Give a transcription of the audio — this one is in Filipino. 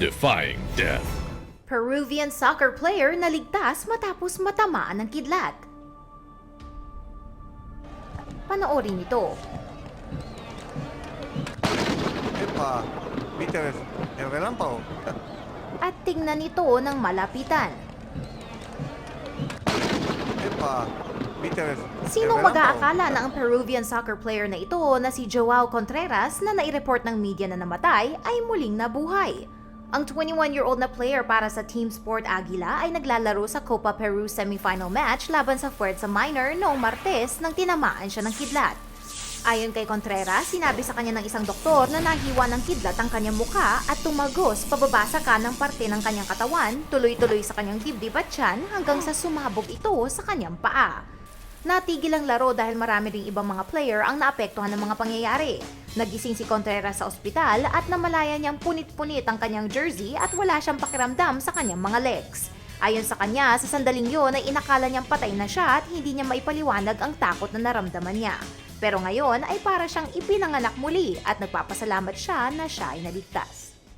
defying death. Peruvian soccer player na ligtas matapos matamaan ng kidlat. Panoorin ito. Epa, ¿viste el relámpago? At tingnan ito ng malapitan. Epa, ¿viste el, Sino mag-aakala na ang Peruvian soccer player na ito na si Joao Contreras na naireport ng media na namatay ay muling nabuhay? Ang 21-year-old na player para sa Team Sport Aguila ay naglalaro sa Copa Peru semifinal match laban sa Fuerza Minor noong Martes nang tinamaan siya ng kidlat. Ayon kay Contreras, sinabi sa kanya ng isang doktor na nahiwa ng kidlat ang kanyang muka at tumagos pababa sa kanang parte ng kanyang katawan, tuloy-tuloy sa kanyang dibdib at tiyan hanggang sa sumabog ito sa kanyang paa. Natigil ang laro dahil marami ring ibang mga player ang naapektuhan ng mga pangyayari. Nagising si Contreras sa ospital at namalaya niyang punit-punit ang kanyang jersey at wala siyang pakiramdam sa kanyang mga legs. Ayon sa kanya, sa sandaling yon ay inakala niyang patay na siya at hindi niya maipaliwanag ang takot na naramdaman niya. Pero ngayon ay para siyang ipinanganak muli at nagpapasalamat siya na siya ay naligtas.